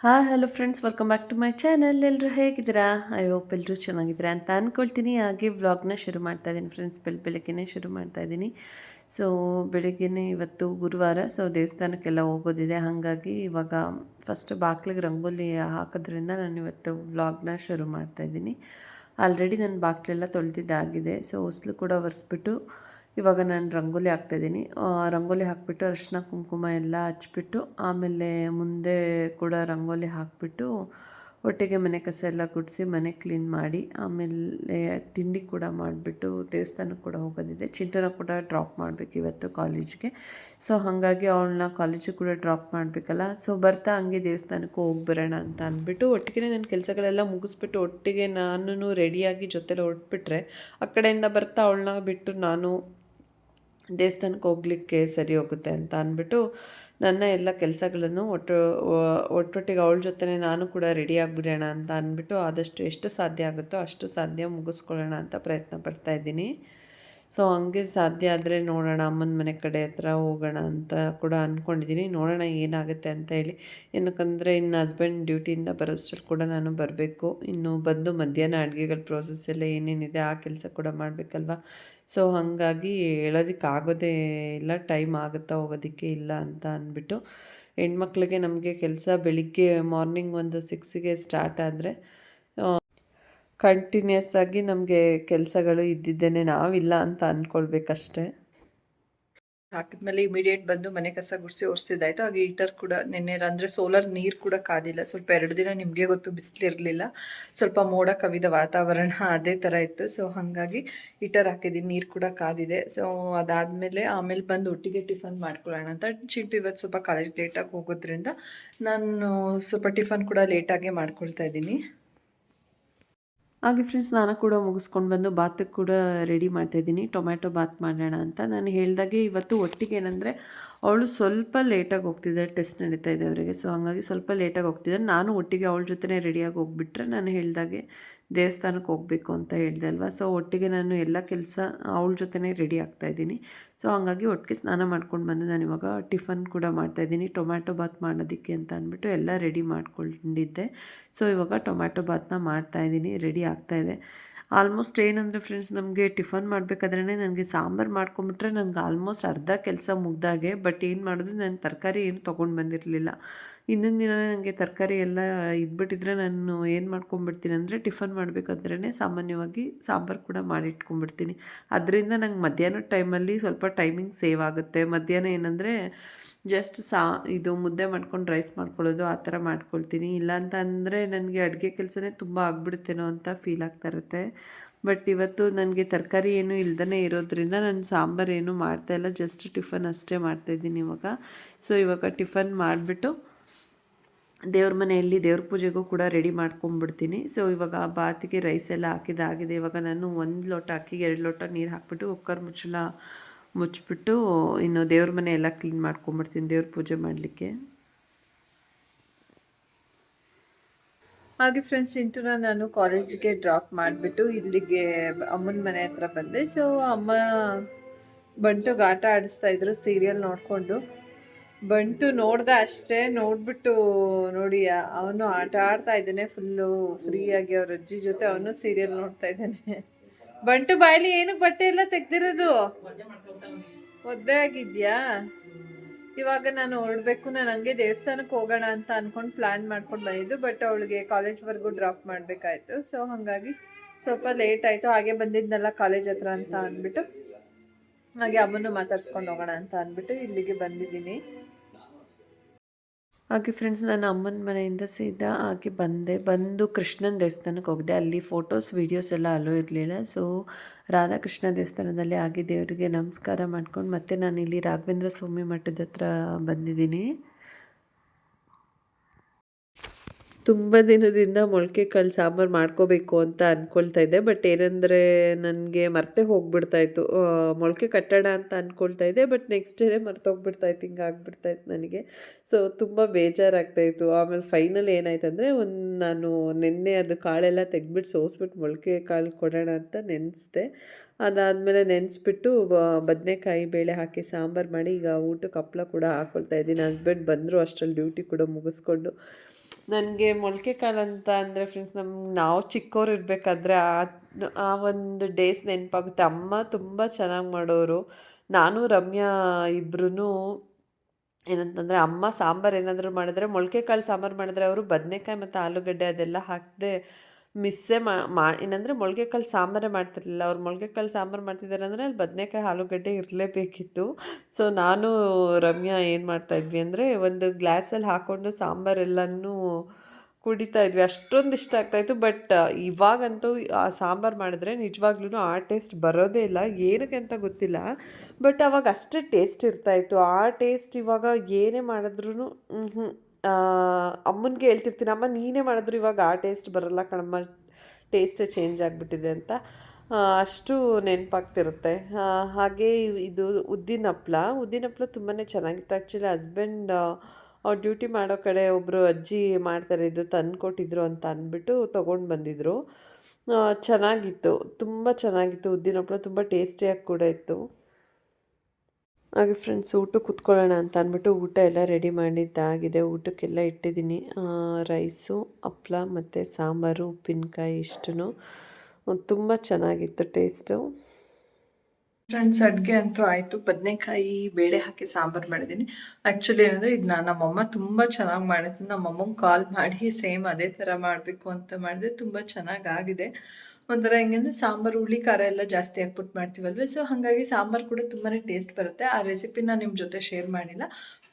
Hi hello friends welcome back to my channel ಎಲ್ಲರೂ ಹೇಗಿದ್ದೀರಾ? I hope ಎಲ್ಲರೂ ಚೆನ್ನಾಗಿದ್ದೀರಾ ಅಂತ ಅಂದ್ಕೊಳ್ತೀನಿ ಹಾಗೆ ವ್ಲಾಗ್ನ ಶುರು ಮಾಡ್ತಾ ಇದ್ದೀನಿ ಫ್ರೆಂಡ್ಸ್ ಬೆಲ್ ಬೆಳಗ್ಗೆನೇ ಶುರು ಮಾಡ್ತಾ ಇದ್ದೀನಿ. ಸೊ ಬೆಳಗ್ಗೆನೇ ಇವತ್ತು ಗುರುವಾರ ಸೊ ದೇವಸ್ಥಾನಕ್ಕೆಲ್ಲ ಹೋಗೋದಿದೆ. ಹಾಗಾಗಿ ಇವಾಗ ಫಸ್ಟ್ ಬಾಗ್ಲಿಗೆ ರಂಗೋಲಿ ಹಾಕೋದ್ರಿಂದ ನಾನು ಇವತ್ತು ವ್ಲಾಗ್ನ ಶುರು ಮಾಡ್ತಾ ಇದ್ದೀನಿ. ಆಲ್ರೆಡಿ ನನ್ನ ಬಾಗಿಲೆಲ್ಲ ತೊಳೆದಿದ್ದಾಗಿದೆ ಸೊ ಹೊಸಲು ಕೂಡ ಒರೆಸ್ಬಿಟ್ಟು ಇವಾಗ ನಾನು ರಂಗೋಲಿ ಹಾಕ್ತಾಯಿದ್ದೀನಿ. ರಂಗೋಲಿ ಹಾಕಿಬಿಟ್ಟು ಅರಿಶಿನ ಕುಂಕುಮ ಎಲ್ಲ ಹಚ್ಬಿಟ್ಟು, ಆಮೇಲೆ ಮುಂದೆ ಕೂಡ ರಂಗೋಲಿ ಹಾಕಿಬಿಟ್ಟು ಒಟ್ಟಿಗೆ ಮನೆ ಕಸ ಎಲ್ಲ ಗುಡಿಸಿ ಮನೆ ಕ್ಲೀನ್ ಮಾಡಿ, ಆಮೇಲೆ ತಿಂಡಿ ಕೂಡ ಮಾಡಿಬಿಟ್ಟು ದೇವಸ್ಥಾನಕ್ಕೆ ಕೂಡ ಹೋಗೋದಿದೆ. ಚಿಂತನ ಕೂಡ ಡ್ರಾಪ್ ಮಾಡಬೇಕು ಇವತ್ತು ಕಾಲೇಜ್ಗೆ. ಸೊ ಹಾಗಾಗಿ ಅವಳನ್ನ ಕಾಲೇಜಿಗೆ ಕೂಡ ಡ್ರಾಪ್ ಮಾಡಬೇಕಲ್ಲ. ಸೊ ಬರ್ತಾ ಹಂಗೆ ದೇವಸ್ಥಾನಕ್ಕೆ ಹೋಗಿ ಬರೋಣ ಅಂತ ಅಂದ್ಬಿಟ್ಟು ಒಟ್ಟಿಗೆ ನನ್ನ ಕೆಲಸಗಳೆಲ್ಲ ಮುಗಿಸ್ಬಿಟ್ಟು ಒಟ್ಟಿಗೆ ನಾನು ರೆಡಿಯಾಗಿ ಜೊತೆಲಿ ಹೊರಟ್ಬಿಟ್ರೆ, ಆ ಕಡೆಯಿಂದ ಬರ್ತಾ ಅವಳನ್ನ ಬಿಟ್ಟು ನಾನು ದೇವಸ್ಥಾನಕ್ಕೆ ಹೋಗಲಿಕ್ಕೆ ಸರಿ ಹೋಗುತ್ತೆ ಅಂತ ಅಂದ್ಬಿಟ್ಟು ನನ್ನ ಎಲ್ಲ ಕೆಲಸಗಳನ್ನು ಒಟ್ಟು ಒಟ್ಟೊಟ್ಟಿಗೆ ಅವಳ ಜೊತೆ ನಾನು ಕೂಡ ರೆಡಿ ಆಗಿಬಿಡೋಣ ಅಂತ ಅಂದ್ಬಿಟ್ಟು ಆದಷ್ಟು ಎಷ್ಟು ಸಾಧ್ಯ ಆಗುತ್ತೋ ಅಷ್ಟು ಸಾಧ್ಯ ಮುಗಿಸ್ಕೊಳ್ಳೋಣ ಅಂತ ಪ್ರಯತ್ನ ಪಡ್ತಾ ಇದ್ದೀನಿ. ಸೊ, ಹಂಗೆ ಸಾಧ್ಯ ಆದರೆ ನೋಡೋಣ, ಅಮ್ಮನ ಮನೆ ಕಡೆ ಹತ್ರ ಹೋಗೋಣ ಅಂತ ಕೂಡ ಅಂದ್ಕೊಂಡಿದ್ದೀನಿ ನೋಡೋಣ ಏನಾಗುತ್ತೆ ಅಂತ ಹೇಳಿ. ಏನಕ್ಕಂದರೆ ಇನ್ನು ಹಸ್ಬೆಂಡ್ ಡ್ಯೂಟಿಯಿಂದ ಬರೋಷ್ಟ್ರಲ್ಲಿ ಕೂಡ ನಾನು ಬರಬೇಕು. ಇನ್ನು ಬಂದು ಮಧ್ಯಾಹ್ನ ಅಡುಗೆಗಳ ಪ್ರೋಸೆಸ್ ಎಲ್ಲ ಏನೇನಿದೆ ಆ ಕೆಲಸ ಕೂಡ ಮಾಡಬೇಕಲ್ವ? ಸೊ, ಹಾಗಾಗಿ ಹೇಳೋದಕ್ಕೆ ಆಗೋದೇ ಇಲ್ಲ ಟೈಮ್ ಆಗುತ್ತಾ ಹೋಗೋದಕ್ಕೆ ಇಲ್ಲ ಅಂತ ಅಂದ್ಬಿಟ್ಟು, ಹೆಣ್ಮಕ್ಳಿಗೆ ನಮಗೆ ಕೆಲಸ ಬೆಳಿಗ್ಗೆ ಮಾರ್ನಿಂಗ್ ಒಂದು ಸಿಕ್ಸಿಗೆ ಸ್ಟಾರ್ಟ್ ಆದರೆ ಕಂಟಿನ್ಯೂಸ್ ಆಗಿ ನಮಗೆ ಕೆಲಸಗಳು ಇದ್ದಿದ್ದೇನೆ, ನಾವಿಲ್ಲ ಅಂತ ಅಂದ್ಕೊಳ್ಬೇಕಷ್ಟೆ ಹಾಕಿದ್ಮೇಲೆ ಇಮಿಡಿಯೇಟ್ ಬಂದು ಮನೆ ಕಸ ಗುಡಿಸಿ ಒರೆಸಿದಾಯ್ತು ಹಾಗೆ ಹೀಟರ್ ಕೂಡ ನಿನ್ನೆ ಅಂದರೆ ಸೋಲಾರ್ ನೀರು ಕೂಡ ಕಾದಿಲ್ಲ. ಸ್ವಲ್ಪ ಎರಡು ದಿನ ನಿಮಗೆ ಗೊತ್ತು ಬಿಸಿಲಿರಲಿಲ್ಲ. ಸ್ವಲ್ಪ ಮೋಡ ಕವಿದ ವಾತಾವರಣ ಅದೇ ಥರ ಇತ್ತು. ಸೊ ಹಾಗಾಗಿ ಹೀಟರ್ ಹಾಕಿದ್ದೀನಿ, ನೀರು ಕೂಡ ಕಾದಿದೆ. ಸೊ ಅದಾದಮೇಲೆ ಆಮೇಲೆ ಬಂದು ಒಟ್ಟಿಗೆ ಟಿಫನ್ ಮಾಡ್ಕೊಳ್ಳೋಣ ಅಂತ ಚಿಂಟು ಇವತ್ತು ಸ್ವಲ್ಪ ಕಾಲೇಜ್ ಲೇಟಾಗಿ ಹೋಗೋದ್ರಿಂದ ನಾನು ಸ್ವಲ್ಪ ಟಿಫನ್ ಕೂಡ ಲೇಟಾಗೆ ಮಾಡ್ಕೊಳ್ತಾ ಇದ್ದೀನಿ. ಹಾಗೆ ಫ್ರೆಂಡ್ಸ್ ನಾನು ಕೂಡ ಮುಗಿಸ್ಕೊಂಡು ಬಂದು ಬಾತಿಗೆ ಕೂಡ ರೆಡಿ ಮಾಡ್ತಾಯಿದ್ದೀನಿ ಟೊಮ್ಯಾಟೊ ಬಾತ್ ಮಾಡೋಣ ಅಂತ. ನಾನು ಹೇಳಿದಾಗೆ ಇವತ್ತು ಒಟ್ಟಿಗೆ ಏನಂದರೆ, ಅವಳು ಸ್ವಲ್ಪ ಲೇಟಾಗಿ ಹೋಗ್ತಿದ್ದಾರೆ ಟೆಸ್ಟ್ ನಡೀತಾ ಇದೆ ಅವರಿಗೆ. ಸೊ ಹಾಗಾಗಿ ಸ್ವಲ್ಪ ಲೇಟಾಗಿ ಹೋಗ್ತಿದ್ದಾರೆ ನಾನು ಒಟ್ಟಿಗೆ ಅವಳ ಜೊತೆ ರೆಡಿಯಾಗಿ ಹೋಗ್ಬಿಟ್ರೆ ನಾನು ಹೇಳಿದಾಗೆ ದೇವಸ್ಥಾನಕ್ಕೆ ಹೋಗಬೇಕು ಅಂತ ಹೇಳಿದೆ ಅಲ್ವಾ? ಸೊ ಒಟ್ಟಿಗೆ ನಾನು ಎಲ್ಲ ಕೆಲಸ ಅವಳ ಜೊತೆನೇ ರೆಡಿ ಆಗ್ತಾ ಇದ್ದೀನಿ. ಸೊ ಹಾಗಾಗಿ ಒಟ್ಟಿಗೆ ಸ್ನಾನ ಮಾಡ್ಕೊಂಡು ಬಂದು ನಾನು ಇವಾಗ ಟಿಫನ್ ಕೂಡ ಮಾಡ್ತಾಯಿದ್ದೀನಿ ಟೊಮ್ಯಾಟೊ ಬಾತ್ ಮಾಡೋದಕ್ಕೆ ಅಂತ ಅಂದ್ಬಿಟ್ಟು ಎಲ್ಲ ರೆಡಿ ಮಾಡ್ಕೊಂಡಿದ್ದೆ. ಸೊ ಇವಾಗ ಟೊಮ್ಯಾಟೊ ಬಾತ್ನ ಮಾಡ್ತಾಯಿದ್ದೀನಿ ರೆಡಿ ಆಗ್ತಾಯಿದೆ ಆಲ್ಮೋಸ್ಟ್ ಏನಂದರೆ ಫ್ರೆಂಡ್ಸ್ ನಮಗೆ ಟಿಫನ್ ಮಾಡಬೇಕಾದ್ರೆ ನನಗೆ ಸಾಂಬಾರು ಮಾಡ್ಕೊಂಬಿಟ್ರೆ ನನಗೆ ಆಲ್ಮೋಸ್ಟ್ ಅರ್ಧ ಕೆಲಸ ಮುಗ್ದಾಗೆ. ಬಟ್ ಏನು ಮಾಡೋದು? ನಾನು ತರಕಾರಿ ಏನು ತೊಗೊಂಡು ಬಂದಿರಲಿಲ್ಲ. ಇನ್ನೊಂದು ದಿನ ನನಗೆ ತರಕಾರಿ ಎಲ್ಲ ಇದ್ಬಿಟ್ಟಿದ್ರೆ ನಾನು ಏನು ಮಾಡ್ಕೊಂಬಿಡ್ತೀನಿ ಅಂದರೆ ಟಿಫನ್ ಮಾಡಬೇಕಾದ್ರೇ ಸಾಮಾನ್ಯವಾಗಿ ಸಾಂಬಾರು ಕೂಡ ಮಾಡಿ ಇಟ್ಕೊಂಡ್ಬಿಡ್ತೀನಿ ಅದರಿಂದ ನಂಗೆ ಮಧ್ಯಾಹ್ನದ ಟೈಮಲ್ಲಿ ಸ್ವಲ್ಪ ಟೈಮಿಂಗ್ ಸೇವ್ ಆಗುತ್ತೆ. ಮಧ್ಯಾಹ್ನ ಏನಂದರೆ ಜಸ್ಟ್ ಸಾ ಇದು ಮುದ್ದೆ ಮಾಡ್ಕೊಂಡು ರೈಸ್ ಮಾಡ್ಕೊಳ್ಳೋದು, ಆ ಥರ ಮಾಡ್ಕೊಳ್ತೀನಿ. ಇಲ್ಲ ಅಂತ ಅಂದರೆ ನನಗೆ ಅಡುಗೆ ಕೆಲಸನೇ ತುಂಬ ಆಗ್ಬಿಡುತ್ತೇನೋ ಅಂತ ಫೀಲ್ ಆಗ್ತಾ ಇರುತ್ತೆ. ಬಟ್ ಇವತ್ತು ನನಗೆ ತರಕಾರಿ ಏನು ಇಲ್ದೇ ಇರೋದ್ರಿಂದ ನಾನು ಸಾಂಬಾರು ಏನು ಮಾಡ್ತಾಯಿಲ್ಲ ಜಸ್ಟ್ ಟಿಫನ್ ಅಷ್ಟೇ ಮಾಡ್ತಾಯಿದ್ದೀನಿ ಇವಾಗ. ಸೊ ಇವಾಗ ಟಿಫನ್ ಮಾಡಿಬಿಟ್ಟು ದೇವ್ರ ಮನೆಯಲ್ಲಿ ದೇವ್ರ ಪೂಜೆಗೂ ಕೂಡ ರೆಡಿ ಮಾಡ್ಕೊಂಡ್ಬಿಡ್ತೀನಿ. ಸೊ ಇವಾಗ ಬಾತಿಗೆ ರೈಸ್ ಎಲ್ಲ ಹಾಕಿದಾಗಿದೆ. ಇವಾಗ ನಾನು ಒಂದು ಲೋಟ ಅಕ್ಕಿಗೆ ಎರಡು ಲೋಟ ನೀರು ಹಾಕ್ಬಿಟ್ಟು ಕುಕ್ಕರ್ ಮುಚ್ಚಳ ಮುಚ್ಚಿಬಿಟ್ಟು ಇನ್ನು ದೇವ್ರ ಮನೆ ಎಲ್ಲ ಕ್ಲೀನ್ ಮಾಡ್ಕೊಂಬಿಡ್ತೀನಿ ದೇವ್ರ ಪೂಜೆ ಮಾಡಲಿಕ್ಕೆ. ಹಾಗೆ ಫ್ರೆಂಡ್ಸ್ ಇಂಟುನ ನಾನು ಕಾಲೇಜಿಗೆ ಡ್ರಾಪ್ ಮಾಡಿಬಿಟ್ಟು ಇಲ್ಲಿಗೆ ಅಮ್ಮನ ಮನೆ ಹತ್ರ ಬಂದೆ. ಸೊ ಅಮ್ಮ ಬಂಟುಗೆ ಆಟ ಆಡಿಸ್ತಾ ಇದ್ರು ಸೀರಿಯಲ್ ನೋಡಿಕೊಂಡು. ಬಂಟು ನೋಡ್ದ ಅಷ್ಟೇ, ನೋಡ್ಬಿಟ್ಟು ನೋಡಿ, ಅವನು ಆಟ ಆಡ್ತಾ ಇದ್ದಾನೆ ಫುಲ್ಲು ಫ್ರೀಯಾಗಿ ಅವ್ರ ಅಜ್ಜಿ ಜೊತೆ, ಅವನು ಸೀರಿಯಲ್ ನೋಡ್ತಾ ಇದ್ದಾನೆ. ಬಂಟು ಬಾಯಲ್ಲಿ ಏನು ಬಟ್ಟೆ ಎಲ್ಲ ತೆಗ್ದಿರೋದು? ಒದ್ದೆ ಆಗಿದ್ಯಾ? ಇವಾಗ ನಾನು ಹೊರಡ್ಬೇಕು, ನಾನು ಹಂಗೆ ದೇವಸ್ಥಾನಕ್ಕೆ ಹೋಗೋಣ ಅಂತ ಅನ್ಕೊಂಡು ಪ್ಲಾನ್ ಮಾಡ್ಕೊಂಡು ಬಂದಿದ್ದು ಬಟ್ ಅವಳಿಗೆ ಕಾಲೇಜ್ವರೆಗೂ ಡ್ರಾಪ್ ಮಾಡಬೇಕಾಯ್ತು ಸೊ ಹಾಗಾಗಿ ಸ್ವಲ್ಪ ಲೇಟ್ ಆಯಿತು, ಹಾಗೆ ಬಂದಿದ್ನಲ್ಲ ಕಾಲೇಜ್ ಹತ್ರ ಅಂತ ಅಂದ್ಬಿಟ್ಟು, ಹಾಗೆ ಅಮ್ಮನ್ನು ಮಾತಾಡ್ಸ್ಕೊಂಡು ಹೋಗೋಣ ಅಂತ ಅಂದ್ಬಿಟ್ಟು ಇಲ್ಲಿಗೆ ಬಂದಿದ್ದೀನಿ. ಹಾಗೆ ಫ್ರೆಂಡ್ಸ್ ನಾನು ಅಮ್ಮನ ಮನೆಯಿಂದ ಸೀದಾ ಹಾಗೆ ಬಂದೆ. ಬಂದು ಕೃಷ್ಣನ ದೇವಸ್ಥಾನಕ್ಕೆ ಹೋಗಿದೆ. ಅಲ್ಲಿ ಫೋಟೋಸ್ ವೀಡಿಯೋಸ್ ಎಲ್ಲ ಅಲ್ಲೂ ಇರಲಿಲ್ಲ. ಸೊ ರಾಧಾಕೃಷ್ಣ ದೇವಸ್ಥಾನದಲ್ಲಿ ಆಗಿ ದೇವರಿಗೆ ನಮಸ್ಕಾರ ಮಾಡ್ಕೊಂಡು ಮತ್ತೆ ನಾನು ಇಲ್ಲಿ ರಾಘವೇಂದ್ರ ಸ್ವಾಮಿ ಮಠದ ಹತ್ರ ಬಂದಿದ್ದೀನಿ. ತುಂಬ ದಿನದಿಂದ ಮೊಳಕೆ ಕಾಳು ಸಾಂಬಾರು ಮಾಡ್ಕೋಬೇಕು ಅಂತ ಅಂದ್ಕೊಳ್ತಾ ಇದ್ದೆ. ಬಟ್ ಏನಂದರೆ ನನಗೆ ಮರ್ತೆ ಹೋಗ್ಬಿಡ್ತಾಯಿತ್ತು ಮೊಳಕೆ ಕಟ್ಟೋಣ ಅಂತ ಅಂದ್ಕೊಳ್ತಾ ಇದ್ದೆ. ಬಟ್ ನೆಕ್ಸ್ಟ್ ಡೇನೇ ಮರ್ತೋಗ್ಬಿಡ್ತಾಯಿತ್ತು ಹಿಂಗೆ ಆಗ್ಬಿಡ್ತಾಯಿತ್ತು ನನಗೆ. ಸೊ ತುಂಬ ಬೇಜಾರಾಗ್ತಾಯಿತ್ತು ಆಮೇಲೆ ಫೈನಲ್ ಏನಾಯ್ತು ಅಂದರೆ ಒಂದು ನಾನು ನಿನ್ನೆ ಅದು ಕಾಳೆಲ್ಲ ತೆಗೆದ್ಬಿಟ್ಟು ಸೋಸ್ಬಿಟ್ಟು ಮೊಳಕೆ ಕಾಳು ಕೊಡೋಣ ಅಂತ ನೆನೆಸ್ದೆ. ಅದಾದಮೇಲೆ ನೆನೆಸ್ಬಿಟ್ಟು ಬದನೆಕಾಯಿ ಬೇಳೆ ಹಾಕಿ ಸಾಂಬಾರು ಮಾಡಿ ಈಗ ಊಟಕ್ಕೆ ಹಪ್ಪಳ ಕೂಡ ಹಾಕ್ಕೊಳ್ತಾ ಇದ್ದೀನಿ. ಹಸ್ಬೆಂಡ್ ಬಂದರು ಅಷ್ಟರಲ್ಲಿ ಡ್ಯೂಟಿ ಕೂಡ ಮುಗಿಸ್ಕೊಂಡು. ನನಗೆ ಮೊಳಕೆ ಕಾಳು ಅಂತ ಅಂದರೆ ಫ್ರೆಂಡ್ಸ್ ನಮ್ಮ ನಾವು ಚಿಕ್ಕವ್ರು ಇರಬೇಕಾದ್ರೆ ಆ ಆ ಒಂದು ಡೇಸ್ ನೆನಪಾಗುತ್ತೆ. ಅಮ್ಮ ತುಂಬ ಚೆನ್ನಾಗಿ ಮಾಡೋರು. ನಾನು, ರಮ್ಯಾ ಇಬ್ಬರೂ ಏನಂತಂದರೆ ಅಮ್ಮ ಸಾಂಬಾರು ಏನಾದರೂ ಮಾಡಿದ್ರೆ, ಮೊಳಕೆ ಕಾಳು ಸಾಂಬಾರು ಮಾಡಿದ್ರೆ ಅವರು ಬದನೆಕಾಯಿ ಮತ್ತು ಆಲೂಗಡ್ಡೆ ಅದೆಲ್ಲ ಹಾಕದೆ ಮಿಸ್ಸೇ ಮಾ ಏನಂದರೆ ಮೊಳಗೆ ಕಾಳು ಸಾಂಬಾರೇ ಮಾಡ್ತಿರ್ಲಿಲ್ಲ. ಅವ್ರು ಮೊಳಗೆ ಕಾಳು ಸಾಂಬಾರು ಮಾಡ್ತಿದ್ದಾರೆ ಅಂದರೆ ಅಲ್ಲಿ ಬದನೆಕಾಯಿ ಆಲೂಗಡ್ಡೆ ಇರಲೇಬೇಕಿತ್ತು. ಸೊ ನಾನು ರಮ್ಯಾ ಏನು ಮಾಡ್ತಾಯಿದ್ವಿ ಅಂದರೆ ಒಂದು ಗ್ಲಾಸಲ್ಲಿ ಹಾಕ್ಕೊಂಡು ಸಾಂಬಾರೆಲ್ಲನೂ ಕುಡಿತಾ ಇದ್ವಿ. ಅಷ್ಟೊಂದು ಇಷ್ಟ ಆಗ್ತಾಯಿತ್ತು ಬಟ್ ಇವಾಗಂತೂ ಆ ಸಾಂಬಾರು ಮಾಡಿದ್ರೆ ನಿಜವಾಗ್ಲೂ ಆ ಟೇಸ್ಟ್ ಬರೋದೇ ಇಲ್ಲ. ಏನಕ್ಕೆ ಅಂತ ಗೊತ್ತಿಲ್ಲ. ಬಟ್ ಅವಾಗ ಅಷ್ಟೇ ಟೇಸ್ಟ್ ಇರ್ತಾಯಿತ್ತು ಆ ಟೇಸ್ಟ್ ಇವಾಗ ಏನೇ ಮಾಡಿದ್ರೂ ಹ್ಞೂ ಅಮ್ಮನಿಗೆ ಹೇಳ್ತಿರ್ತೀನಿ, ಅಮ್ಮ, ನೀನೇ ಮಾಡಿದ್ರು ಇವಾಗ ಆ ಟೇಸ್ಟ್ ಬರಲ್ಲ ಕಣಮ್ಮ, ಟೇಸ್ಟೇ ಚೇಂಜ್ ಆಗಿಬಿಟ್ಟಿದೆ ಅಂತ. ಅಷ್ಟು ನೆನಪಾಗ್ತಿರುತ್ತೆ. ಹಾಗೆ ಇದು ಉದ್ದಿನ ಹಪ್ಪಳ ಉದ್ದಿನ ಹಪ್ಪಳ ತುಂಬಾ ಚೆನ್ನಾಗಿತ್ತು ಆ್ಯಕ್ಚುಲಿ ಹಸ್ಬೆಂಡ್ ಅವ್ರು ಡ್ಯೂಟಿ ಮಾಡೋ ಕಡೆ ಒಬ್ಬರು ಅಜ್ಜಿ ಮಾಡ್ತಾರೆ, ಇದು ತಂದು ಕೊಟ್ಟಿದ್ರು ಅಂತ ಅಂದ್ಬಿಟ್ಟು ತೊಗೊಂಡು ಬಂದಿದ್ದರು ಚೆನ್ನಾಗಿತ್ತು, ತುಂಬ ಚೆನ್ನಾಗಿತ್ತು ಉದ್ದಿನ ಹಪ್ಪಳ ತುಂಬ ಟೇಸ್ಟಿಯಾಗಿ ಕೂಡ ಇತ್ತು. ಹಾಗೆ ಫ್ರೆಂಡ್ಸ್ ಊಟಕ್ಕೆ ಕುತ್ಕೊಳ್ಳೋಣ ಅಂತ ಅಂದ್ಬಿಟ್ಟು ಊಟ ಎಲ್ಲ ರೆಡಿ ಮಾಡಿದ್ದಾಗಿದೆ ಊಟಕ್ಕೆಲ್ಲ ಇಟ್ಟಿದ್ದೀನಿ. ರೈಸು ಹಪ್ಳ ಮತ್ತು ಸಾಂಬಾರು, ಉಪ್ಪಿನಕಾಯಿ ಇಷ್ಟು ತುಂಬ ಚೆನ್ನಾಗಿತ್ತು ಟೇಸ್ಟು ಫ್ರೆಂಡ್ಸ್ ಅಡುಗೆ ಅಂತೂ ಆಯಿತು. ಬದನೆಕಾಯಿ, ಬೇಳೆ ಹಾಕಿ ಸಾಂಬಾರು ಮಾಡಿದ್ದೀನಿ. ಆ್ಯಕ್ಚುಲಿ ಏನಂದರೆ ಇದು ನಾನು ನಮ್ಮಮ್ಮ ತುಂಬ ಚೆನ್ನಾಗಿ ಮಾಡಿದ್ದು ನಮ್ಮಮ್ಮಂಗೆ ಕಾಲ್ ಮಾಡಿ, ಸೇಮ್ ಅದೇ ಥರ ಮಾಡಬೇಕು ಅಂತ ಮಾಡಿದೆ. ತುಂಬ ಚೆನ್ನಾಗಿ ಆಗಿದೆ. ಒಂಥರ ಹೆಂಗಂದ್ರೆ ಸಾಂಬಾರು, ಹುಳಿ, ಖಾರ ಎಲ್ಲ ಜಾಸ್ತಿ ಹಾಕ್ಬಿಟ್ಟು ಮಾಡ್ತೀವಲ್ವ? ಸೊ ಹಾಗಾಗಿ ಸಾಂಬಾರು ಕೂಡ ತುಂಬಾ ಟೇಸ್ಟ್ ಬರುತ್ತೆ. ಆ ರೆಸಿಪಿನ ನಿಮ್ಮ ಜೊತೆ ಶೇರ್ ಮಾಡಿಲ್ಲ.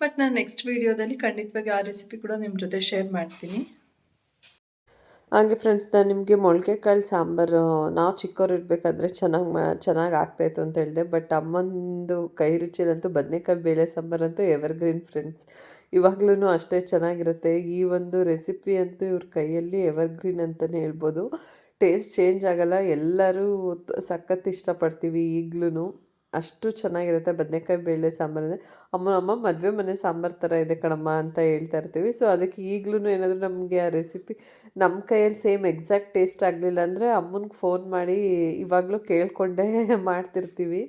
ಬಟ್ ನಾನು ನೆಕ್ಸ್ಟ್ ವೀಡಿಯೋದಲ್ಲಿ ಖಂಡಿತವಾಗಿ ಆ ರೆಸಿಪಿ ಕೂಡ ನಿಮ್ಮ ಜೊತೆ ಶೇರ್ ಮಾಡ್ತೀನಿ. ಹಾಗೆ ಫ್ರೆಂಡ್ಸ್ ನಾನು ನಿಮಗೆ ಮೊಳಕೆ ಕಾಳು ಸಾಂಬಾರು, ನಾವು ಚಿಕ್ಕವ್ರು ಇರಬೇಕಾದ್ರೆ ಚೆನ್ನಾಗಿ ಮಾ, ಚೆನ್ನಾಗಿ ಆಗ್ತಾಯಿತ್ತು ಅಂತ ಹೇಳಿದೆ. ಬಟ್ ಅಮ್ಮಂದು ಕೈ ರುಚಿಯಲ್ಲಂತೂ ಬದನೆಕಾಯಿ ಬೇಳೆ ಸಾಂಬಾರಂತೂ ಎವರ್ಗ್ರೀನ್ ಫ್ರೆಂಡ್ಸ್ ಇವಾಗ್ಲೂ ಅಷ್ಟೇ ಚೆನ್ನಾಗಿರುತ್ತೆ. ಈ ಒಂದು ರೆಸಿಪಿ ಅಂತೂ ಇವ್ರ ಕೈಯಲ್ಲಿ ಎವರ್ಗ್ರೀನ್ ಅಂತಲೇ ಹೇಳ್ಬೋದು. ಟೇಸ್ಟ್ ಚೇಂಜ್ ಆಗಲ್ಲ ಎಲ್ಲರೂ ತ- ಸಖತ್ ಇಷ್ಟಪಡ್ತೀವಿ ಈಗ್ಲೂ ಅಷ್ಟು ಚೆನ್ನಾಗಿರುತ್ತೆ. ಬದನೆಕಾಯಿ ಬೇಳೆ ಸಾಂಬಾರು ಅಂದರೆ ಅಮ್ಮ ಅಮ್ಮ ಮದುವೆ ಮನೆ ಸಾಂಬಾರು ಥರ ಇದೆ ಕಣಮ್ಮ ಅಂತ ಹೇಳ್ತಾ ಇರ್ತೀವಿ. ಸೊ ಅದಕ್ಕೆ ಈಗಲೂ ಏನಾದರೂ ನಮಗೆ ಆ ರೆಸಿಪಿ ನಮ್ಮ ಕೈಯಲ್ಲಿ ಸೇಮ್ ಎಕ್ಸಾಕ್ಟ್ ಟೇಸ್ಟ್ ಆಗಲಿಲ್ಲ ಅಂದರೆ ಅಮ್ಮನಿಗೆ ಫೋನ್ ಮಾಡಿ ಇವಾಗಲೂ ಕೇಳಿಕೊಂಡೇ ಮಾಡ್ತಿರ್ತೀವಿ.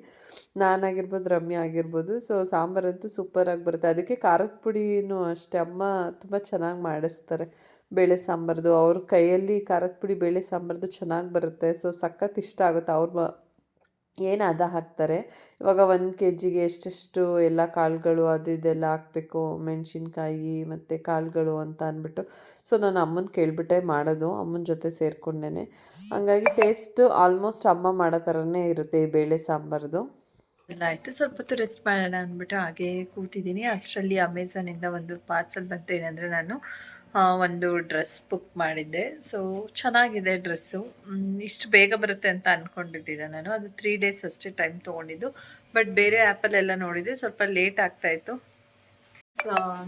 ನಾನಾಗಿರ್ಬೋದು, ರಮ್ಯ ಆಗಿರ್ಬೋದು. ಸೊ ಸಾಂಬಾರಂತೂ ಸೂಪರಾಗಿ ಬರುತ್ತೆ. ಅದಕ್ಕೆ ಖಾರದ ಪುಡಿನೂ ಅಷ್ಟೇ. ಅಮ್ಮ ತುಂಬ ಚೆನ್ನಾಗಿ ಮಾಡಿಸ್ತಾರೆ ಬೇಳೆ ಸಾಂಬಾರ್ದು. ಅವ್ರ ಕೈಯಲ್ಲಿ ಖಾರದ ಪುಡಿ, ಬೇಳೆ ಸಾಂಬಾರ್ದು ಚೆನ್ನಾಗಿ ಬರುತ್ತೆ. ಸೊ ಸಖತ್ ಇಷ್ಟ ಆಗುತ್ತೆ. ಅವ್ರ ಏನು ಅದ ಹಾಕ್ತಾರೆ? ಇವಾಗ ಒಂದು ಕೆ ಜಿಗೆ ಎಷ್ಟೆಷ್ಟು ಎಲ್ಲ ಕಾಳುಗಳು ಅದು ಇದೆಲ್ಲ ಹಾಕಬೇಕು, ಮೆಣಸಿನ್ಕಾಯಿ ಮತ್ತು ಕಾಳುಗಳು ಅಂತ ಅಂದ್ಬಿಟ್ಟು. ಸೊ ನಾನು ಅಮ್ಮನ ಕೇಳಿಬಿಟ್ಟೆ ಮಾಡೋದು, ಅಮ್ಮನ ಜೊತೆ ಸೇರಿಕೊಂಡೇ ಹಂಗಾಗಿ ಟೇಸ್ಟ್ ಆಲ್ಮೋಸ್ಟ್ ಅಮ್ಮ ಮಾಡೋ ಥರನೇ ಇರುತ್ತೆ ಈ ಬೇಳೆ ಸಾಂಬಾರ್ದು. ಎಲ್ಲ ಆಯಿತು. ಸ್ವಲ್ಪ ಹೊತ್ತು ರೆಸ್ಟ್ ಮಾಡೋಣ ಅಂದ್ಬಿಟ್ಟು ಹಾಗೆ ಕೂತಿದ್ದೀನಿ. ಅಷ್ಟರಲ್ಲಿ ಅಮೆಝಾನಿಂದ ಒಂದು ಪಾರ್ಸಲ್ ಬಂತು ಏನಂದರೆ ನಾನು ಒಂದು ಡ್ರೆಸ್ ಬುಕ್ ಮಾಡಿದ್ದೆ. ಸೊ ಚೆನ್ನಾಗಿದೆ ಡ್ರೆಸ್ಸು. ಇಷ್ಟು ಬೇಗ ಬರುತ್ತೆ ಅಂತ ಅಂದ್ಕೊಂಡಿದ್ದಿದ್ದೆ ನಾನು. ಅದು ತ್ರೀ ಡೇಸ್ ಅಷ್ಟೇ ಟೈಮ್ ತೊಗೊಂಡಿದ್ದು. ಬಟ್ ಬೇರೆ ಆ್ಯಪಲ್ಲೆಲ್ಲ ನೋಡಿದ್ದೆ ಸ್ವಲ್ಪ ಲೇಟ್ ಆಗ್ತಾಯಿತ್ತು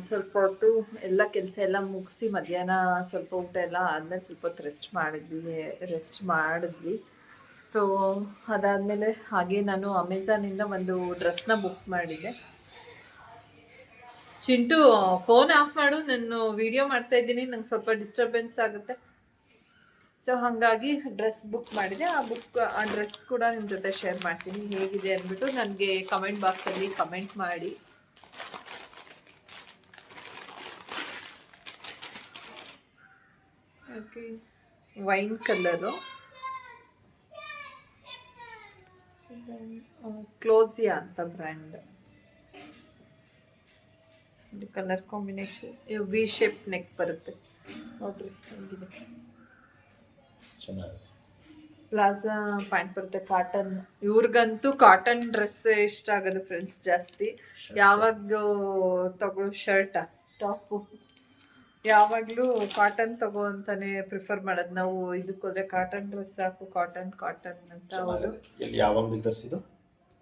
ಸ್ವಲ್ಪ ಹೊತ್ತು ಎಲ್ಲ ಕೆಲಸ ಎಲ್ಲ ಮುಗಿಸಿ ಮಧ್ಯಾಹ್ನ ಸ್ವಲ್ಪ ಊಟ ಎಲ್ಲ ಆದಮೇಲೆ ಸ್ವಲ್ಪ ಹೊತ್ತು ರೆಸ್ಟ್ ಮಾಡಿದ್ವಿ. ರೆಸ್ಟ್ ಮಾಡಿದ್ವಿ. ಸೊ ಅದಾದಮೇಲೆ ಹಾಗೆ ನಾನು ಅಮೆಝಾನಿಂದ ಒಂದು ಡ್ರೆಸ್ನ ಬುಕ್ ಮಾಡಿದ್ದೆ. ಚಿಂಟು ಫೋನ್ ಆಫ್ ಮಾಡು, ನಾನು ವಿಡಿಯೋ ಮಾಡ್ತಾ ಇದ್ದೀನಿ, ನಂಗೆ ಸ್ವಲ್ಪ ಡಿಸ್ಟರ್ಬೆನ್ಸ್ ಆಗುತ್ತೆ. ಸೊ ಹಾಗಾಗಿ ಡ್ರೆಸ್ ಬುಕ್ ಮಾಡಿದೆ. ಆ ಬುಕ್ ಆ ಡ್ರೆಸ್ ಕೂಡ ನಿಮ್ಮ ಜೊತೆ ಶೇರ್ ಮಾಡ್ತೀನಿ. ಹೇಗಿದೆ ಅಂದ್ಬಿಟ್ಟು ನನಗೆ ಕಮೆಂಟ್ ಬಾಕ್ಸಲ್ಲಿ ಕಮೆಂಟ್ ಮಾಡಿ. ಓಕೆ ವೈನ್ ಕಲ್ಲರು ಕ್ಲೋಸಿಯಾ ಅಂತ ಬ್ರ್ಯಾಂಡ್ ಇದು colour combination V shape neck ಬರುತ್ತೆ. ನೋಡ್ರಿ ಹೆಂಗಿದೆ. ಚೆನ್ನಾಗಿದೆ. ಪ್ಲಾಜಾ ಪ್ಯಾಂಟ್ ಬರುತ್ತೆ ಕಾಟನ್ ಇವ್ರಿಗಂತೂ ಕಾಟನ್ ಡ್ರೆಸ್ ಇಷ್ಟ ಆಗೋದು ಫ್ರೆಂಡ್ಸ್ ಜಾಸ್ತಿ. ಯಾವಾಗ ತಗೊಳ್ಳೋ ಶರ್ಟ ಟಾಪು ಯಾವಾಗಲೂ ಕಾಟನ್ ತಗೋ ಅಂತಾನೆ ಪ್ರಿಫರ್ ಮಾಡೋದು. ನಾವು ಇದಕ್ಕೆ ಹೋದ್ರೆ ಕಾಟನ್ ಡ್ರೆಸ್ ಹಾಕು ಕಾಟನ್ ಕಾಟನ್ ಅಂತ ಹೌದು ಯಾವಾಗಲೂ ತರಿಸಿದ್ದು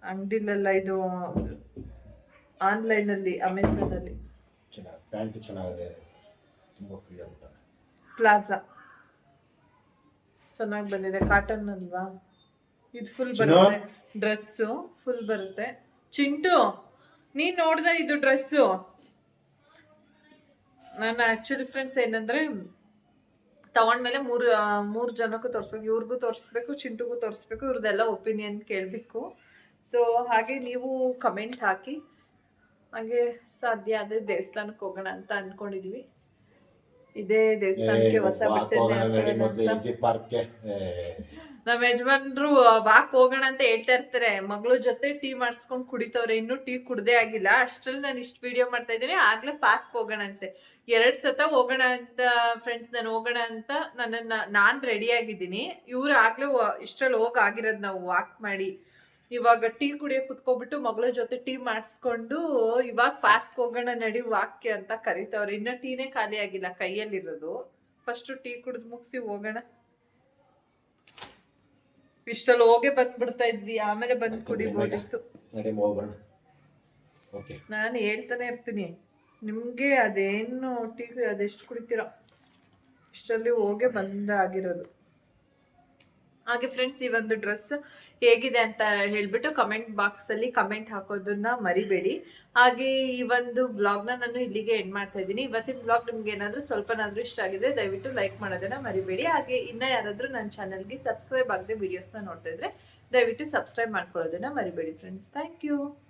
ಅಂಗಡಿಲೆಲ್ಲ ಇದು ಆನ್ಲೈನಲ್ಲಿ ಅಮೆಝಾನಲ್ಲಿ ಚೆನ್ನಾಗಿ ಪ್ಯಾಂಟ್ ಚೆನ್ನಾಗಿದೆ. ತುಂಬಾ ಫ್ರೀ ಆಗ್ಬಿಟ್ಟಾರೆ ಪ್ಲಾಜಾ. ಚೆನ್ನಾಗಿ ಬಂದಿದೆ. ಕಾಟನ್ ಅಲ್ವಾ? ಇದು ಫುಲ್? ಬರುತ್ತೆ. ಡ್ರೆಸ್ಸು ಫುಲ್ ಬರುತ್ತೆ. ಚಿಂಟು ನೀನ್ ನೋಡ್ದೆ ಇದು ಡ್ರೆಸ್ಸು ನನ್ನ ಆಕ್ಚುಲಿ ಫ್ರೆಂಡ್ಸ್ ಏನಂದ್ರೆ ತಗೊಂಡ್ಮೇಲೆ ಮೂರು ಮೂರು ಜನಕ್ಕೂ ತೋರಿಸ್ಬೇಕು. ಇವ್ರಿಗೂ ತೋರಿಸ್ಬೇಕು ಚಿಂಟುಗೂ ತೋರಿಸ್ಬೇಕು. ಇವ್ರದ್ದೆಲ್ಲ ಒಪಿನಿಯನ್ ಕೇಳಬೇಕು. ಸೊ ಹಾಗೆ ನೀವು ಕಮೆಂಟ್ ಹಾಕಿ ಹಾಗೆ ಸಾಧ್ಯ ಆದ್ರೆ ದೇವಸ್ಥಾನಕ್ಕೆ ಹೋಗೋಣ ಅಂತ ಅನ್ಕೊಂಡಿದ್ವಿ. ಇದೇ ದೇವಸ್ಥಾನಕ್ಕೆ ಹೊಸ ಬಟ್ಟೆ ನಮ್ಮ ಯಜಮಾನ್ರು ವಾಕ್ ಹೋಗೋಣ ಅಂತ ಹೇಳ್ತಾ ಇರ್ತಾರೆ. ಮಗಳ ಜೊತೆ ಟೀ ಮಾಡಿಸ್ಕೊಂಡ್ ಕುಡಿತವ್ರೆ. ಇನ್ನು ಟೀ ಕುಡ್ದೇ ಆಗಿಲ್ಲ. ಅಷ್ಟ್ರಲ್ಲಿ ನಾನು ಇಷ್ಟು ವಿಡಿಯೋ ಮಾಡ್ತಾ ಇದ್ದೀನಿ. ಆಗ್ಲೇ ಪಾರ್ಕ್ ಹೋಗೋಣ ಅಂತೆ. ಎರಡ್ ಸತ ಹೋಗೋಣ ಅಂತ ಫ್ರೆಂಡ್ಸ್ ನಾನು ಹೋಗೋಣ ಅಂತ ನನ್ನನ್ನ ನಾನ್ ರೆಡಿ ಆಗಿದ್ದೀನಿ. ಇವ್ರು ಆಗ್ಲೇ ಇಷ್ಟ್ರಲ್ಲಿ ಹೋಗ್ ಆಗಿರೋದು ನಾವು ವಾಕ್ ಮಾಡಿ. ಇವಾಗ ಟೀ ಕುಡಿಯ ಕುತ್ಕೊಬಿಟ್ಟು ಮಗಳ ಜೊತೆ ಟೀ ಮಾಡಿಸ್ಕೊಂಡು ಇವಾಗ ಪಾರ್ಕ್ ಹೋಗೋಣ ನಡಿ ವಾಕ್ಯ ಅಂತ ಕರಿತವ್ರೆ. ಇನ್ನ ಟೀನೇ ಖಾಲಿ ಆಗಿಲ್ಲ ಕೈಯಲ್ಲಿರೋದು. ಫಸ್ಟ್ ಟೀ ಕುಡಿದು ಮುಗಿಸಿ ಹೋಗೋಣ. ಇಷ್ಟಲ್ಲಿ ಹೋಗೇ ಬಂದ್ಬಿಡ್ತಾ ಇದ್ವಿ ಆಮೇಲೆ ಬಂದ್ ಕುಡಿಬೋದಿತ್ತು ನಾನು ಹೇಳ್ತಾನೆ ಇರ್ತೀನಿ. ನಿಮ್ಗೆ ಅದೇನು ಟೀ ಅದೆಷ್ಟು ಕುಡಿತೀರೋ ಇಷ್ಟರಲ್ಲಿ ಹೋಗೇ ಬಂದ ಆಗಿರೋದು ಹಾಗೆ ಫ್ರೆಂಡ್ಸ್ ಈ ಒಂದು ಡ್ರೆಸ್ ಹೇಗಿದೆ ಅಂತ ಹೇಳ್ಬಿಟ್ಟು ಕಮೆಂಟ್ ಬಾಕ್ಸ್ ಅಲ್ಲಿ ಕಮೆಂಟ್ ಹಾಕೋದನ್ನ ಮರಿಬೇಡಿ. ಹಾಗೆ ಈ ಒಂದು ವ್ಲಾಗ್ನ ನಾನು ಇಲ್ಲಿಗೆ ಎಂಡ್ ಮಾಡ್ತಾ ಇದ್ದೀನಿ. ಇವತ್ತಿನ ವ್ಲಾಗ್ ನಿಮ್ಗೆ ಏನಾದ್ರೂ ಸ್ವಲ್ಪನಾದರೂ ಇಷ್ಟ ಆಗಿದೆ ದಯವಿಟ್ಟು ಲೈಕ್ ಮಾಡೋದನ್ನ ಮರಿಬೇಡಿ. ಹಾಗೆ ಇನ್ನ ಯಾರಾದ್ರೂ ನನ್ನ ಚಾನಲ್ಗೆ ಸಬ್ಸ್ಕ್ರೈಬ್ ಆಗದೆ ವಿಡಿಯೋಸ್ನ ನೋಡ್ತಾ ಇದ್ರೆ ದಯವಿಟ್ಟು ಸಬ್ಸ್ಕ್ರೈಬ್ ಮಾಡ್ಕೊಳ್ಳೋದನ್ನ ಮರಿಬೇಡಿ ಫ್ರೆಂಡ್ಸ್ ಥ್ಯಾಂಕ್ ಯು